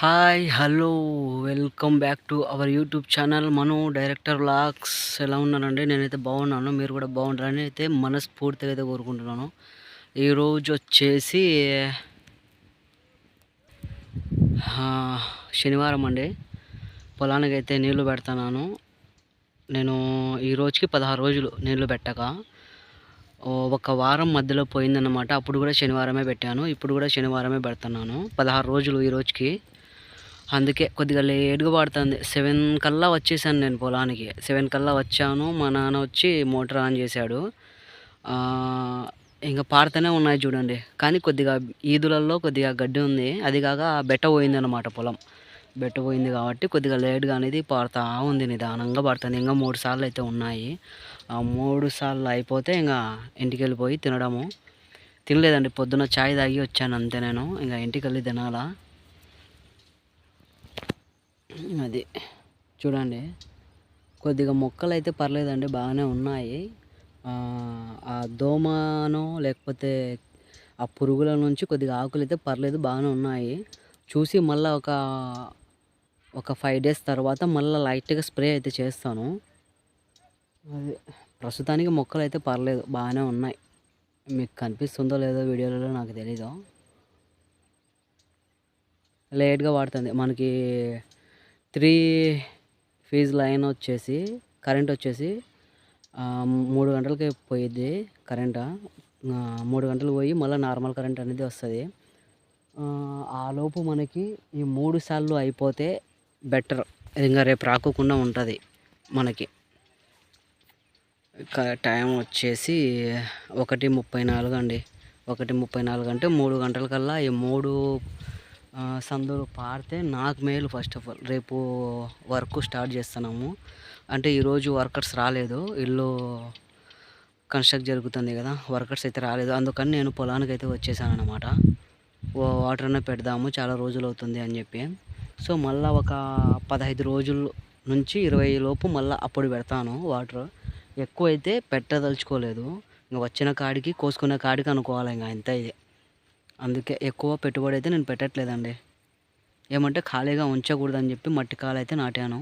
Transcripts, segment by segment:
Hi hello welcome back to our YouTube channel. Manu director lakhs. ఎలా ఉన్నానండి నేనైతే బాగున్నాను. మీరు కూడా బాగుంటారని అయితే మనస్ఫూర్తిగా అయితే కోరుకుంటున్నాను. ఈరోజు వచ్చేసి శనివారం అండి. పొలానికి అయితే నీళ్ళు పెడతాను నేను ఈ రోజుకి పదహారు రోజులు నీళ్ళు పెట్టక ఓ ఒక వారం మధ్యలో పోయిందన్నమాట. అప్పుడు కూడా శనివారమే పెట్టాను. ఇప్పుడు కూడా శనివారమే పెడుతున్నాను. పదహారు రోజులు ఈ రోజుకి. అందుకే కొద్దిగా లేట్గా పడుతుంది. సెవెన్ కల్లా వచ్చేసాను నేను పొలానికి. సెవెన్ కల్లా వచ్చాను. మా నాన్న వచ్చి మోటార్ ఆన్ చేశాడు. ఇంకా పాడుతూనే ఉన్నాయి చూడండి. కానీ కొద్దిగా ఈదులలో కొద్దిగా గడ్డి ఉంది. అది కాక బెట్ట పోయిందన్నమాట పొలం. బెట్ట పోయింది కాబట్టి కొద్దిగా లేట్గా అనేది పాడుతూ ఉంది. నిదానంగా పడుతుంది ఇంకా మూడు సార్లు అయితే ఉన్నాయి. ఆ మూడు సార్లు అయిపోతే ఇంకా ఇంటికి వెళ్ళిపోయి తినడము. తినలేదండి. పొద్దున చాయ్ తాగి వచ్చాను అంతే నేను. ఇంకా ఇంటికి వెళ్ళి తినాలా? అది చూడండి. కొద్దిగా మొక్కలు అయితే పర్లేదండి బాగానే ఉన్నాయి. ఆ, దోమనో లేకపోతే ఆ పురుగుల నుంచి కొద్దిగా ఆకులు అయితే పర్లేదు బాగానే ఉన్నాయి. చూసి మళ్ళీ ఒక ఒక ఫైవ్ డేస్ తర్వాత మళ్ళీ లైట్గా స్ప్రే అయితే చేస్తాను. అది ప్రస్తుతానికి మొక్కలు అయితే పర్లేదు బాగానే ఉన్నాయి. మీకు కనిపిస్తుందో లేదో వీడియోలలో నాకు తెలీదు. లేట్గా వాడుతుంది. మనకి త్రీ ఫీజ్ లైన్ వచ్చేసి కరెంట్ వచ్చేసి మూడు గంటలకి పోయిద్ది కరెంట్. మూడు గంటలు పోయి మళ్ళీ నార్మల్ కరెంట్ అనేది వస్తుంది. ఆ లోపు మనకి ఈ మూడు సార్లు అయిపోతే బెటర్. ఇంకా రేపు రాకోకుండా ఉంటుంది మనకి. టైం వచ్చేసి ఒకటి ముప్పై నాలుగు అండి. ఒకటి ముప్పై నాలుగు అంటే మూడు గంటల కల్లా ఈ మూడు సందులు పారితే నాకు మేలు ఫస్ట్ ఆఫ్ ఆల్ రేపు వర్క్ స్టార్ట్ చేస్తున్నాము. అంటే ఈరోజు వర్కర్స్ రాలేదు. ఇల్లు కన్స్ట్రక్ట్ జరుగుతుంది కదా. వర్కర్స్ అయితే రాలేదు. అందుకని నేను పొలానికి అయితే వచ్చేసాను అనమాట వాటర్ అన్న పెడదాము. చాలా రోజులు అవుతుంది అని చెప్పి. సో మళ్ళీ ఒక పదహైదు రోజుల నుంచి ఇరవై లోపు మళ్ళీ అప్పుడు పెడతాను వాటర్ ఎక్కువ అయితే పెట్టదలుచుకోలేదు. ఇంకా వచ్చిన కాడికి కోసుకునే కాడికి అనుకోవాలి ఇంకా ఇంత ఇది. అందుకే ఎక్కువ పెట్టుబడి అయితే నేను పెట్టట్లేదండి. ఏమంటే ఖాళీగా ఉంచకూడదని చెప్పి మట్టి కాలు అయితే నాటాను.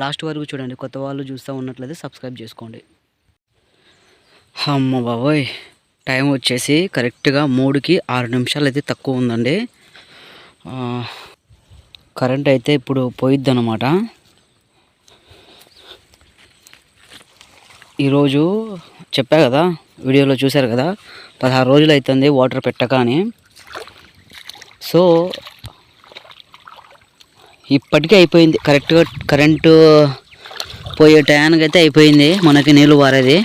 లాస్ట్ వరకు చూడండి కొత్త వాళ్ళు చూస్తూ ఉన్నట్లయితే సబ్స్క్రైబ్ చేసుకోండి. అమ్మ బాబోయ్ టైం వచ్చేసి కరెక్ట్గా మూడుకి ఆరు నిమిషాలు అయితే తక్కువ ఉందండి. కరెంట్ అయితే ఇప్పుడు పోయిద్ది అనమాట ఈరోజు చెప్పా కదా వీడియోలో చూశారు కదా పదహారు రోజులు అవుతుంది వాటర్ పెట్టక అని సో ఇప్పటికే అయిపోయింది. కరెక్ట్గా కరెంటు పోయే టయానికి అయితే అయిపోయింది. మనకి నీళ్ళు పారేది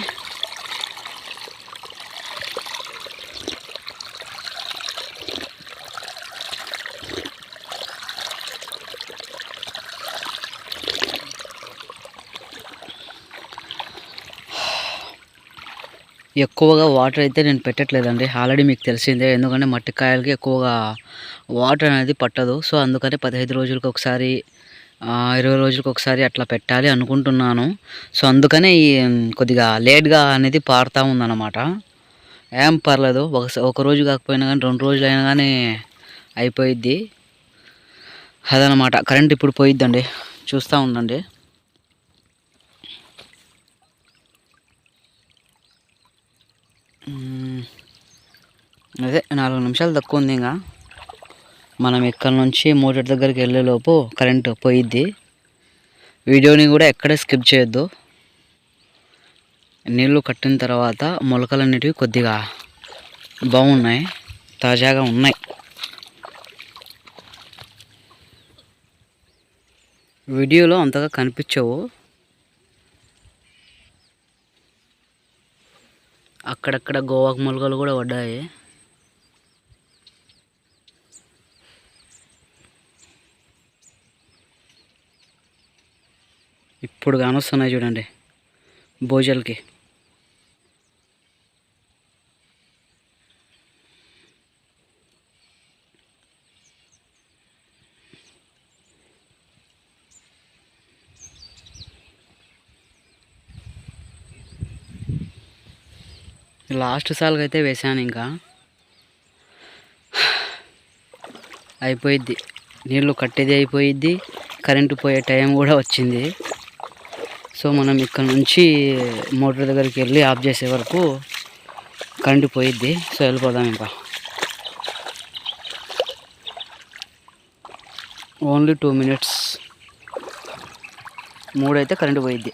ఎక్కువగా వాటర్ అయితే నేను పెట్టట్లేదండి. ఆల్రెడీ మీకు తెలిసిందే. ఎందుకంటే మట్టి కాయలకి ఎక్కువగా వాటర్ అనేది పట్టదు. సో అందుకని పదిహేను రోజులకు ఒకసారి ఇరవై రోజులకు ఒకసారి అట్లా పెట్టాలి అనుకుంటున్నాను. సో అందుకనే ఈ కొద్దిగా లేట్గా అనేది పారుతూ ఉందన్నమాట. ఏం పర్లేదు. ఒక ఒక రోజు కాకపోయినా కానీ రెండు రోజులు అయినా కానీ అయిపోయిద్ది. అదనమాట కరెంట్ ఇప్పుడు పోయిద్దండి. చూస్తూ ఉండండి. అదే నాలుగు నిమిషాలు తక్కువ ఉంది ఇంకా. మనం ఇక్కడ నుంచి మోటార్ దగ్గరికి వెళ్ళేలోపు కరెంటు పోయిద్ది. వీడియోని కూడా ఎక్కడ స్కిప్ చేయొద్దు. నీళ్ళు కట్టిన తర్వాత మొలకలు అనేటివి కొద్దిగా బాగున్నాయి తాజాగా ఉన్నాయి. వీడియోలో అంతగా కనిపించవు. అక్కడక్కడ గోవాకు మొలకలు కూడా పడ్డాయి. ఇప్పుడు కానొస్తున్నాయి చూడండి. భోజల్కి. లాస్ట్ సార్కి అయితే వేసాను ఇంకా. అయిపోయిద్ది. నీళ్ళు కట్టేది అయిపోయిద్ది. కరెంటు పోయే టైం కూడా వచ్చింది. సో మనం ఇక్కడ నుంచి మోటార్ దగ్గరికి వెళ్ళి ఆఫ్ చేసే వరకు కరెంటు పోయిద్ది. సో వెళ్ళిపోదాం ఇంకా. Only two minutes. మూడైతే కరెంటు పోయిద్ది.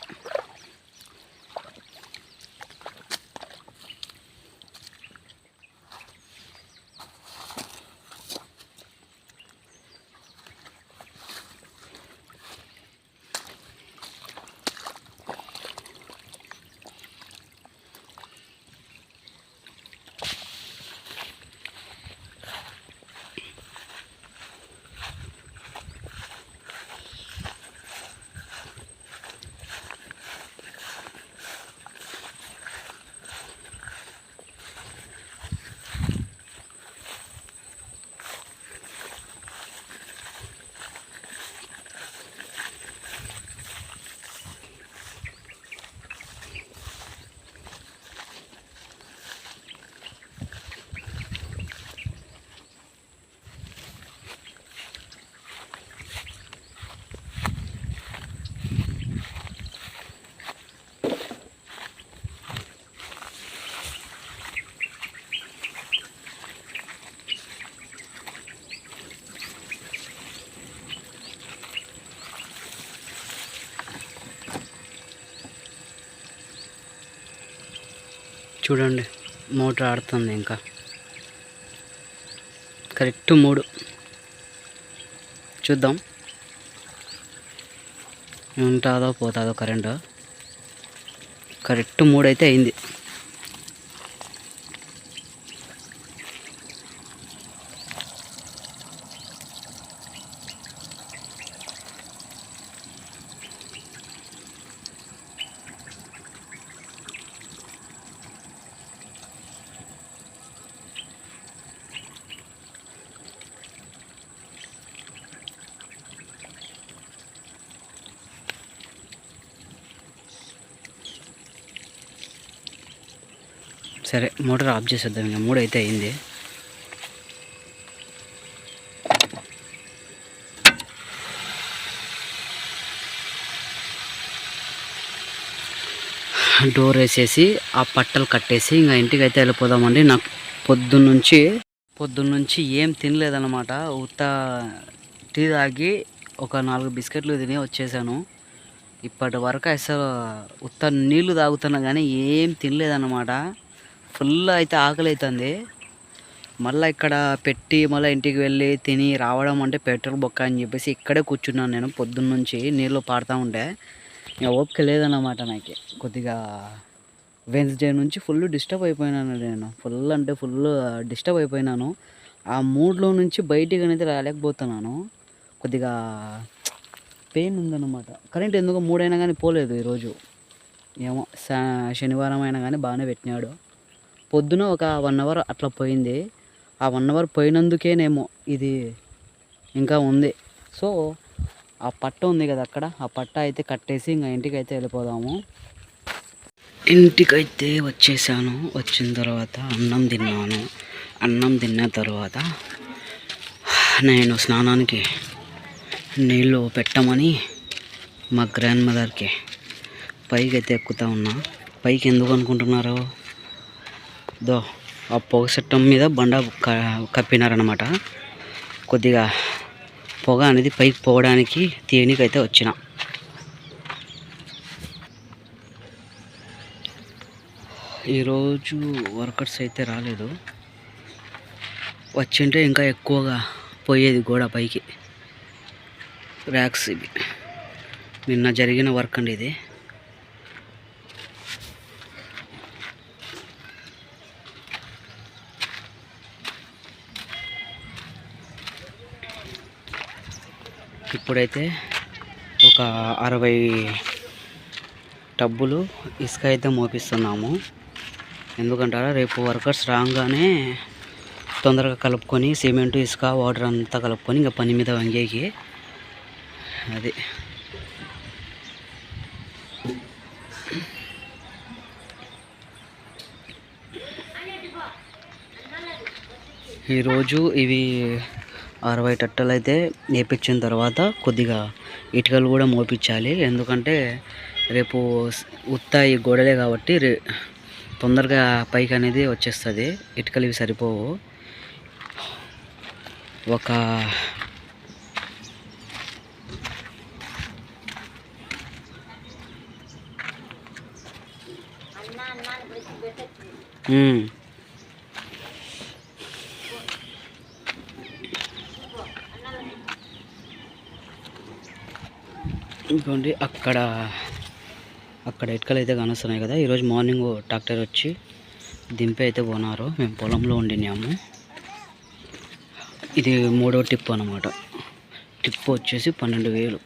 చూడండి మోటార్ ఆడుతుంది ఇంకా. కరెక్ట్ మూడు. చూద్దాం. ఉంటుందో పోతుందో కరెంటు. కరెక్ట్ మూడు అయితే అయింది. సరే మోటార్ ఆఫ్ చేసేద్దాం ఇంకా మూడు అయితే అయింది. డోర్ వేసేసి ఆ పట్టలు కట్టేసి ఇంకా ఇంటికి అయితే వెళ్ళిపోదామండి. నాకు పొద్దున్నుంచి పొద్దున్నుంచి ఏం తినలేదన్నమాట. ఉత్త టీ తాగి ఒక నాలుగు బిస్కెట్లు తిని వచ్చేసాను. ఇప్పటి వరకు అసలు ఉత్త నీళ్ళు తాగుతున్నా కానీ ఏం తినలేదన్నమాట. ఫుల్ అయితే ఆకలి అవుతుంది మళ్ళీ ఇక్కడ పెట్టి మళ్ళీ ఇంటికి వెళ్ళి తిని రావడం అంటే పెట్రోల్ బొక్క అని చెప్పేసి ఇక్కడే కూర్చున్నాను నేను పొద్దున్న నుంచి నీళ్ళు పాడుతూ ఉంటే. ఇంకా ఓపిక లేదన్నమాట నాకు. కొద్దిగా వెన్స్డే నుంచి ఫుల్ డిస్టర్బ్ అయిపోయినాను నేను. ఫుల్ అంటే ఫుల్ డిస్టర్బ్ అయిపోయినాను. ఆ మూడ్లో నుంచి బయటికి అనేది రాలేకపోతున్నాను. కొద్దిగా పెయిన్ ఉందన్నమాట. కరెంట్ ఎందుకో మూడైనా కానీ పోలేదు ఈరోజు. ఏమో శనివారం అయినా కానీ బాగానే పెట్టినాడు. పొద్దున ఒక వన్ అవర్ అట్లా పోయింది. ఆ వన్ అవర్ పోయినందుకేనేమో ఇది ఇంకా ఉంది. సో ఆ పట్ట ఉంది కదా అక్కడ. ఆ పట్ట అయితే కట్టేసి ఇంకా ఇంటికి అయితే వెళ్ళిపోదాము. ఇంటికైతే వచ్చేసాను. వచ్చిన తర్వాత అన్నం తిన్నాను. అన్నం తిన్న తర్వాత నేను స్నానానికి నీళ్ళు పెట్టమని మా గ్రాండ్ మదర్కి పైకి అయితే ఎక్కుతా ఉన్నా. పైకి ఎందుకు అనుకుంటున్నారు? దో ఆ పొగ చట్టం మీద బండ కప్పినారనమాట కొద్దిగా పొగ అనేది పైకి పోవడానికి తీయనికైతే వచ్చిన. ఈరోజు వర్కర్స్ అయితే రాలేదు. వచ్చింటే ఇంకా ఎక్కువగా పోయేది గోడ పైకి. ర్యాక్స్ ఇవి. నిన్న జరిగిన వర్క్ అండి ఇది. ఇప్పుడైతే ఒక అరవై టబ్బులు ఇసుక అయితే మోపిస్తున్నాము. ఎందుకంటారా రేపు వర్కర్స్ రాగానే తొందరగా కలుపుకొని సిమెంట్ ఇసుక వాటర్ అంతా కలుపుకొని ఇంకా పని మీద వంగేకి. అది. ఈరోజు ఇవి అరవై టట్టలు అయితే వేపించిన తర్వాత కొద్దిగా ఇటుకలు కూడా మోపించాలి. ఎందుకంటే రేపు స్- ఉత్త ఈ గోడలే కాబట్టి రే తొందరగా పైకి అనేది వచ్చేస్తుంది. ఇటుకలు ఇవి సరిపోవు. ఒక ఉమ్. ఇంకోండి అక్కడ అక్కడ ఇటుకలు అయితే కానొస్తున్నాయి కదా. ఈరోజు మార్నింగ్ ట్రాక్టర్ వచ్చి దింపి అయితే పోనారు. మేము పొలంలో ఉండినాము. ఇది మూడో టిప్ అనమాట టిప్ వచ్చేసి పన్నెండు వేలు.